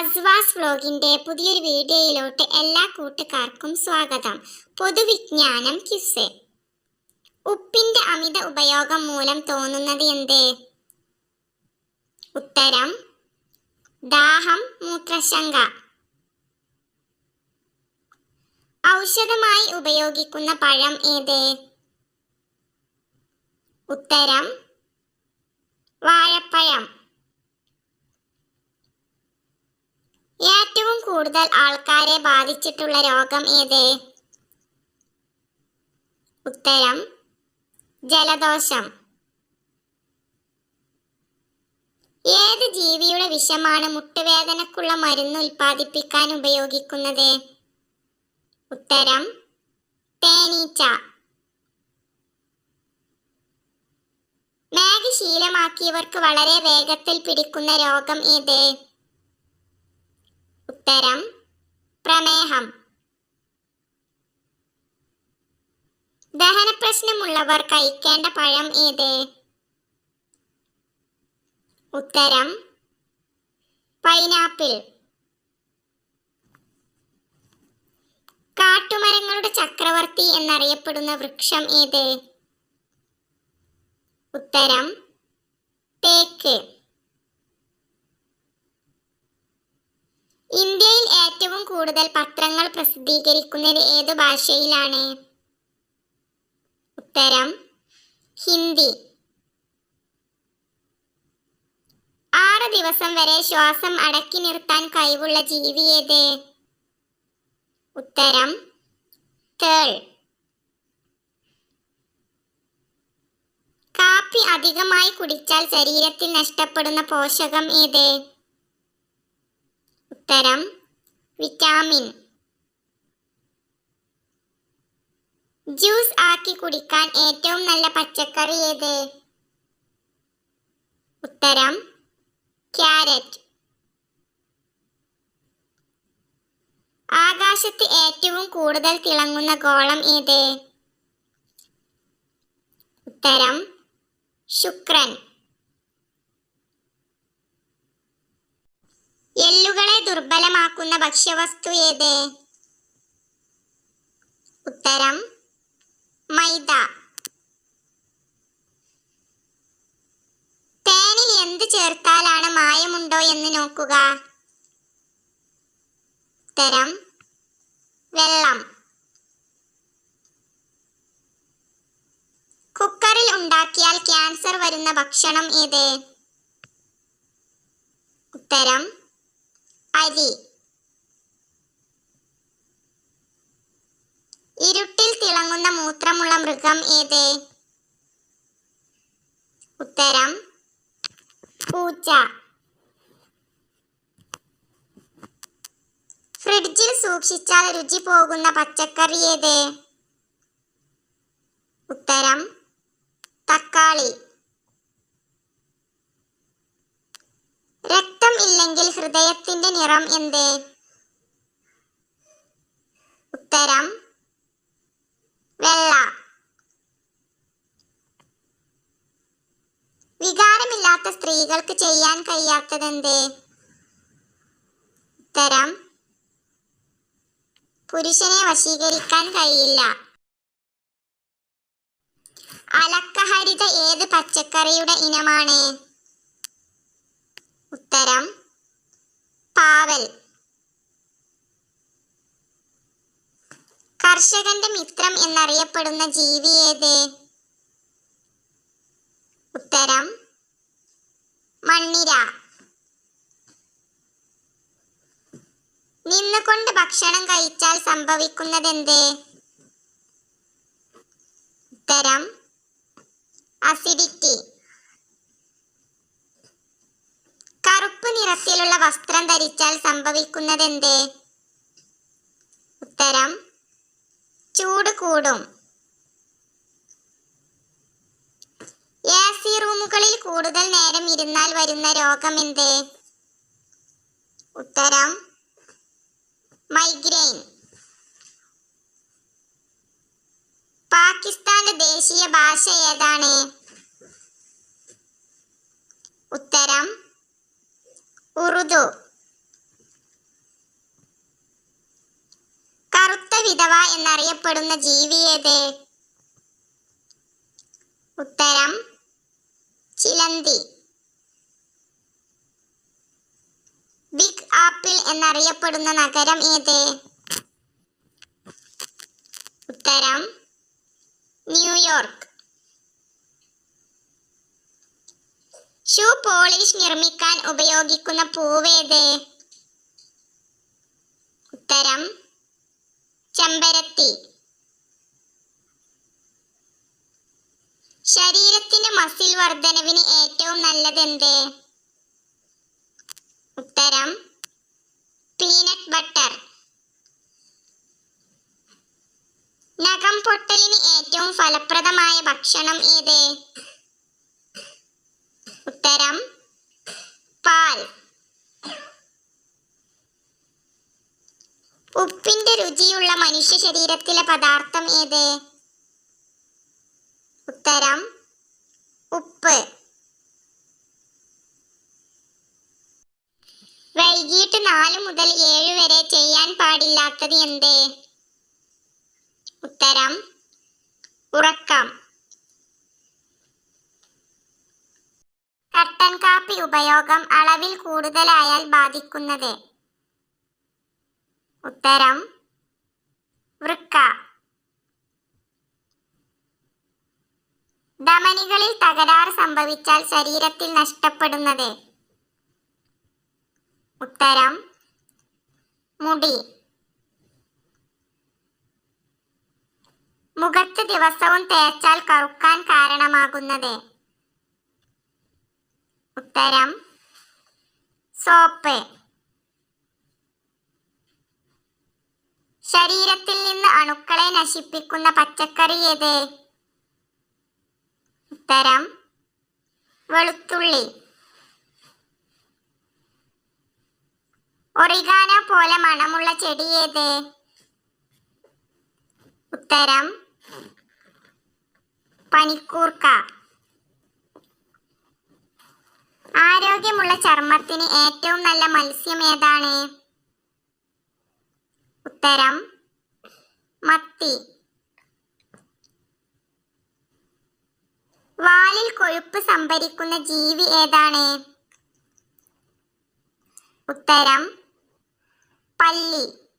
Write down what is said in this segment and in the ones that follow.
അസ്വാസ് വ്ലോഗിന്റെ പുതിയൊരു വീഡിയോയിലോട്ട് എല്ലാ കൂട്ടുകാർക്കും സ്വാഗതം. പൊതുവിജ്ഞാനം കിസ് ഉപ്പിന്റെ അമിത ഉപയോഗം മൂലം തോന്നുന്നത് എന്ത്? ഉത്തരം ദാഹം മൂത്രശങ്ക. ഔഷധമായി ഉപയോഗിക്കുന്ന പഴം ഏത്? ഉത്തരം വാഴപ്പഴം. ഏറ്റവും കൂടുതൽ ആൾക്കാരെ ബാധിച്ചിട്ടുള്ള രോഗം ഏത്? ഉത്തരം ജലദോഷം. ഏത് ജീവിയുടെ വിഷമാണ് മുട്ടുവേദനക്കുള്ള മരുന്ന് ഉൽപ്പാദിപ്പിക്കാൻ ഉപയോഗിക്കുന്നത്? ഉത്തരം തേനീച്ച. മാഗി ശീലമാക്കിയവർക്ക് വളരെ വേഗത്തിൽ പിടിക്കുന്ന രോഗം ഏത്? ഉത്തരം പ്രമേഹം. ദഹന പ്രശ്നമുള്ളവർ കഴിക്കേണ്ട പഴം ഏത്? ഉത്തരം പൈനാപ്പിൾ. കാട്ടുമരങ്ങളുടെ ചക്രവർത്തി എന്നറിയപ്പെടുന്ന വൃക്ഷം ഏത്? ഉത്തരം തേക്ക് ഇന്ത്യയിൽ ഏറ്റവും കൂടുതൽ പത്രങ്ങൾ പ്രസിദ്ധീകരിക്കുന്നത് ഏത് ഭാഷയിലാണ്? ഉത്തരം ഹിന്ദി. ആറ് ദിവസം വരെ ശ്വാസം അടക്കി നിർത്താൻ കഴിവുള്ള ജീവി ഏത്? ഉത്തരം തേൾ. കാപ്പി അധികമായി കുടിച്ചാൽ ശരീരത്തിൽ നഷ്ടപ്പെടുന്ന പോഷകം ഏത്? ഉത്തരം വിറ്റാമിൻ ജ്യൂസ് ആക്കി കുടിക്കാൻ ഏറ്റവും നല്ല പച്ചക്കറി ഏത്? ഉത്തരം ക്യാരറ്റ്. ആകാശത്ത് ഏറ്റവും കൂടുതൽ തിളങ്ങുന്ന ഗോളം ഏത്? ഉത്തരം ശുക്രൻ. എല്ലുകളെ ദുർബലമാക്കുന്ന ഭക്ഷ്യവസ്തു ഏത്? ഉത്തരം മൈദ. തേനിൽ എന്ത് ചേർത്താലാണ് മായമുണ്ടോ എന്ന് നോക്കുക. ഉത്തരം വെള്ളം. കുക്കറിൽ ഉണ്ടാക്കിയാൽ ക്യാൻസർ വരുന്ന ഭക്ഷണം ഏത്? ഉത്തരം അരി. ഇരുട്ടിൽ തിളങ്ങുന്ന മൂത്രമുള്ള മൃഗം ഏത്? ഉത്തരം പൂച്ച. ഫ്രിഡ്ജിൽ സൂക്ഷിച്ചാൽ രുചി പോകുന്ന പച്ചക്കറി ഏത്? ഹൃദയത്തിന്റെ നിറം എന്ത്? ഉത്തരം വെള്ള. വികാരമില്ലാത്ത സ്ത്രീകൾക്ക് ചെയ്യാൻ കഴിയാത്തത് എന്ത്? ഉത്തരം പുരുഷനെ വശീകരിക്കാൻ കഴിയില്ല. അലക്കഹരിത ഏത് പച്ചക്കറിയുടെ ഇനമാണ്? ഉത്തരം കർഷകന്റെ മിത്രം എന്നറിയപ്പെടുന്ന ജീവി ഏത്? ഉത്തരം മണ്ണിര. നിന്നുകൊണ്ട് ഭക്ഷണം കഴിച്ചാൽ സംഭവിക്കുന്നത് സംഭവിക്കുന്നതെന്ത്? ഉത്തരം അസിഡിറ്റി കറുപ്പ് നിറത്തിലുള്ള വസ്ത്രം ധരിച്ചാൽ സംഭവിക്കുന്നത് സംഭവിക്കുന്നതെന്ത്? ഉത്തരം കൂടും. എ സി റൂമുകളിൽ കൂടുതൽ നേരം ഇരുന്നാൽ വരുന്ന രോഗം എന്ത്? ഉത്തരം മൈഗ്രെയിൻ പാകിസ്ഥാന്റെ ദേശീയ ഭാഷ ഏതാണ്? ഉത്തരം ഉറുദു. മിതവ എന്നറിയപ്പെടുന്ന ജീവി ഏത്? ഉത്തരം ചിലന്തി. ബിഗ് ആപ്പിൾ എന്നറിയപ്പെടുന്ന നഗരം ഏത്? ഉത്തരം ന്യൂയോർക്ക്. ഷൂ പോളിഷ് നിർമ്മിക്കാൻ ഉപയോഗിക്കുന്ന പൂവേത് ഉത്തരം ചെമ്പരത്തി. ശരീരത്തിന്റെ മസിൽ വർധനവിന് ഏറ്റവും നല്ലതെന്ത്? ഉത്തരം പീനട്ട് ബട്ടർ നഖം പൊട്ടലിന് ഏറ്റവും ഫലപ്രദമായ ഭക്ഷണം ഏത്? ഉത്തരം പാൽ. ഉപ്പിന്റെ രുചിയുള്ള മനുഷ്യ ശരീരത്തിലെ പദാർത്ഥം ഏത്? ഉത്തരം ഉപ്പ്. വൈകിട്ട് നാല് മുതൽ ഏഴ് വരെ ചെയ്യാൻ പാടില്ലാത്തത് എന്ത്? ഉത്തരം ഉറക്കം. കട്ടൻ കാപ്പി ഉപയോഗം അളവിൽ കൂടുതലായാൽ ബാധിക്കുന്നത്? ഉത്തരം വൃക്ക. ധമനികളിൽ തകരാറ് സംഭവിച്ചാൽ ശരീരത്തിൽ നഷ്ടപ്പെടുന്നത്. ഉത്തരം മുടി. മുഖത്ത് ദിവസവും തേച്ചാൽ കറുക്കാൻ കാരണമാകുന്നത്. ഉത്തരം സോപ്പ്. ശരീരത്തിൽ നിന്ന് അണുക്കളെ നശിപ്പിക്കുന്ന പച്ചക്കറി ഏത്? ഉത്തരം വെളുത്തുള്ളി. ഒറിഗാന പോലെ മണമുള്ള ചെടി ഏത്? ഉത്തരം പനിക്കൂർക്ക. ആരോഗ്യമുള്ള ചർമ്മത്തിന് ഏറ്റവും നല്ല മത്സ്യം ഏതാണ്? ഉത്തരം മത്തി. വാലിൽ കൊഴുപ്പ് സംഭരിക്കുന്ന ജീവി ഏതാണ്? ഉത്തരം പല്ലി.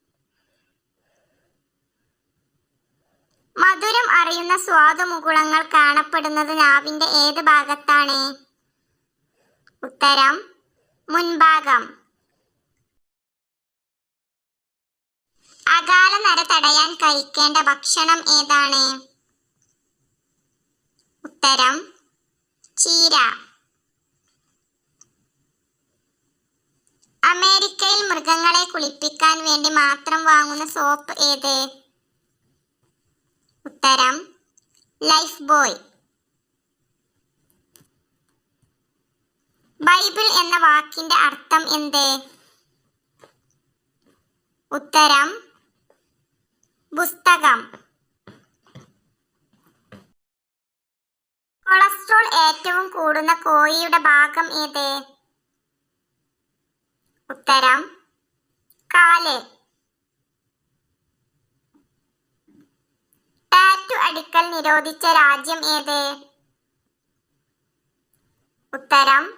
മധുരം അറിയുന്ന സ്വാദുമുകുളങ്ങൾ കാണപ്പെടുന്നത് നാവിന്റെ ഏത് ഭാഗത്താണ്? ഉത്തരം മുൻഭാഗം. അകാല നര തടയാൻ കഴിക്കേണ്ട ഭക്ഷണം ഏതാണ്? ഉത്തരം ചീര. അമേരിക്കയിൽ മൃഗങ്ങളെ കുളിപ്പിക്കാൻ വേണ്ടി മാത്രം വാങ്ങുന്ന സോപ്പ് ഏത്? ഉത്തരം ലൈഫ് ബോയ്. ബൈബിൾ എന്ന വാക്കിന്റെ അർത്ഥം എന്ത്? ഉത്തരം പുസ്തകം. കൊളസ്ട്രോൾ ഏറ്റവും കൂടുന്ന കോഴിയുടെ ഭാഗം ഏത്? ഉത്തരം കാൽ. ടാറ്റു അടിക്കൽ നിരോധിച്ച രാജ്യം ഏത്? ഉത്തരം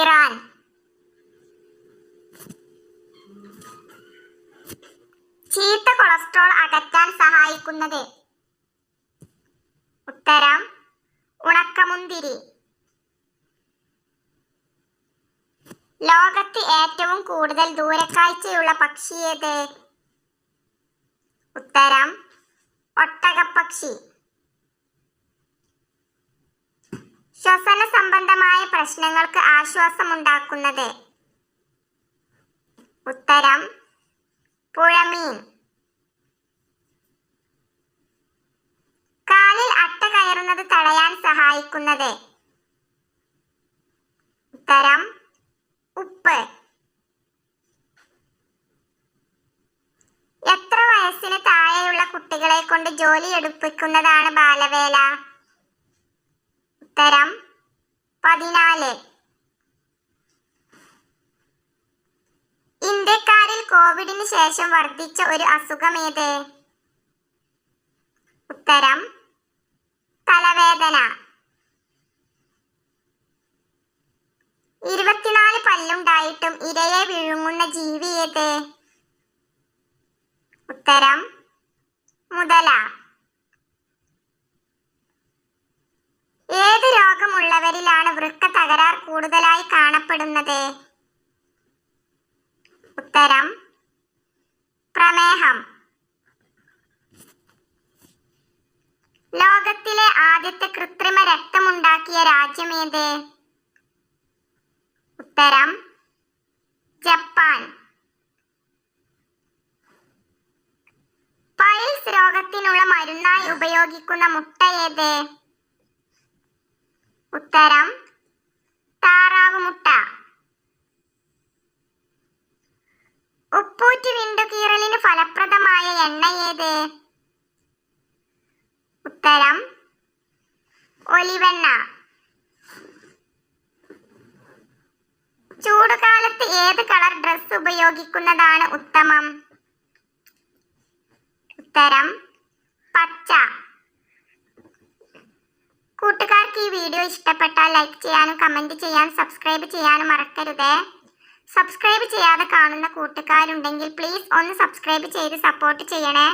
ഇറാൻ. ചീത്ത കൊളസ്ട്രോൾ അകറ്റാൻ സഹായിക്കുന്നത്? ഉത്തരം ഉണക്കമുന്തിരി. ലോകത്ത് ഏറ്റവും കൂടുതൽ ദൂരക്കാഴ്ചയുള്ള പക്ഷി ഏത്? ഉത്തരം ഒട്ടകപ്പക്ഷി. ശ്വസന സംബന്ധമായ പ്രശ്നങ്ങൾക്ക് ആശ്വാസം ആശ്വാസമുണ്ടാക്കുന്നത്? ഉത്തരം പുഴമീൻ. കയറുന്നത് തടയാൻ സഹായിക്കുന്നത്. ഉത്തരം ഉപ്പ്. എത്ര വയസ്സിന് താഴെയുള്ള കുട്ടികളെ കൊണ്ട് ജോലി എടുപ്പിക്കുന്നതാണ് ബാലവേല? ഉത്തരം പതിനാല്. ഇന്ത്യക്കാരിൽ കോവിഡ് കോവിഡിന് ശേഷം വർദ്ധിച്ച ഒരു അസുഖമേത് ഉത്തരം തലവേദന ഇരുപത്തിനാല് പല്ലുണ്ടായിട്ടും ഇരയെ വിഴുങ്ങുന്ന ജീവി ഏത്? ഉത്തരം മുതല. ഏത് രോഗമുള്ളവരിലാണ് വൃക്ക തകരാർ കൂടുതലായി കാണപ്പെടുന്നത്? ഉത്തരം രാജ്യമേത് ഉത്തരം ജപ്പാൻ. പൈൽസ് രോഗത്തിനുള്ള മരുന്നായി ഉപയോഗിക്കുന്ന മുട്ട ഏത്? ഉത്തരം താറാവ് മുട്ട. ഉപ്പൂറ്റി വിണ്ടുകീറലിന് ഫലപ്രദമായ എണ്ണ ഏത്? ഉത്തരം ഒലിവെണ്ണ. ചൂടുകാലത്ത് ഏത് കളർ ഡ്രസ് ഉപയോഗിക്കുന്നതാണ് ഉത്തമം? ഉത്തരം പച്ച. കൂട്ടുകാർക്ക് ഈ വീഡിയോ ഇഷ്ടപ്പെട്ടാൽ ലൈക്ക് ചെയ്യാനും കമന്റ് ചെയ്യാനും സബ്സ്ക്രൈബ് ചെയ്യാനും മറക്കരുത്. സബ്സ്ക്രൈബ് ചെയ്യാതെ കാണുന്ന കൂട്ടുകാരുണ്ടെങ്കിൽ പ്ലീസ് ഒന്ന് സബ്സ്ക്രൈബ് ചെയ്ത് സപ്പോർട്ട് ചെയ്യണേ.